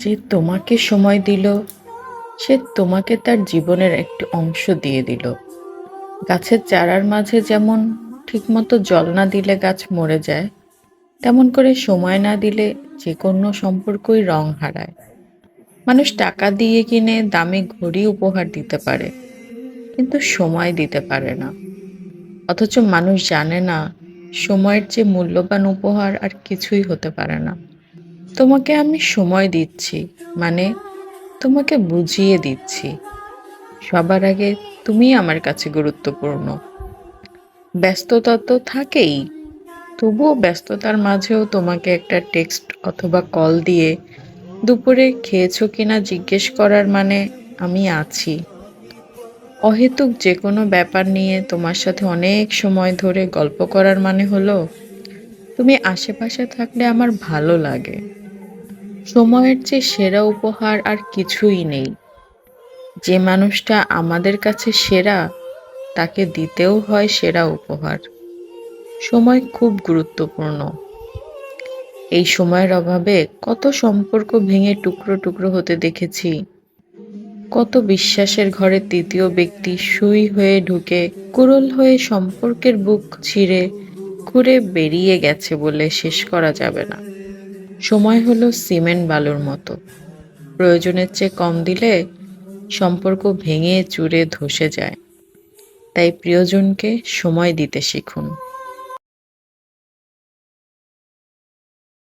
যে তোমাকে সময় দিল, সে তোমাকে তার জীবনের একটি অংশ দিয়ে দিল। গাছের চারার মাঝে যেমন ঠিকমতো জল না দিলে গাছ মরে যায়, তেমন করে সময় না দিলে যে কোনো সম্পর্কই রং হারায়। মানুষ টাকা দিয়ে কিনে দামি ঘড়ি উপহার দিতে পারে, কিন্তু সময় দিতে পারে না। অথচ মানুষ জানে না, সময়ের চেয়ে মূল্যবান উপহার আর কিছুই হতে পারে না। তোমাকে আমি সময় দিচ্ছি মানে তোমাকে বুঝিয়ে দিচ্ছি। সবার আগে তুমি আমার কাছে গুরুত্বপূর্ণ। ব্যস্ততা তো থাকেই, তবুও ব্যস্ততার মাঝেও তোমাকে একটা টেক্সট অথবা কল দিয়ে দুপুরে খেয়েছো কিনা জিজ্ঞেস করার মানে আমি আছি। অহেতুক যে কোনো ব্যাপার নিয়ে তোমার সাথে অনেক সময় ধরে গল্প করার মানে হলো, তুমি আশেপাশে থাকলে আমার ভালো লাগে। সময়ের চেয়ে সেরা উপহার আর কিছুই নেই। যে মানুষটা আমাদের কাছে সেরা, তাকে দিতেও হয় সেরা উপহার। সময় খুব গুরুত্বপূর্ণ। এই সময়ের অভাবে কত সম্পর্ক ভেঙে টুকরো টুকরো হতে দেখেছি। কত বিশ্বাসের ঘরে তৃতীয় ব্যক্তি সুই হয়ে ঢুকে, কুরল হয়ে সম্পর্কের বুক ছিঁড়ে, ঘুরে বেরিয়ে গেছে বলে শেষ করা যাবে না। সময় হলো সিমেন্ট বালুর মতো। প্রয়োজনের চেয়ে কম দিলে সম্পর্ক ভেঙে চুরে ধসে যায়। তাই প্রিয়জনকে সময় দিতে শিখুন।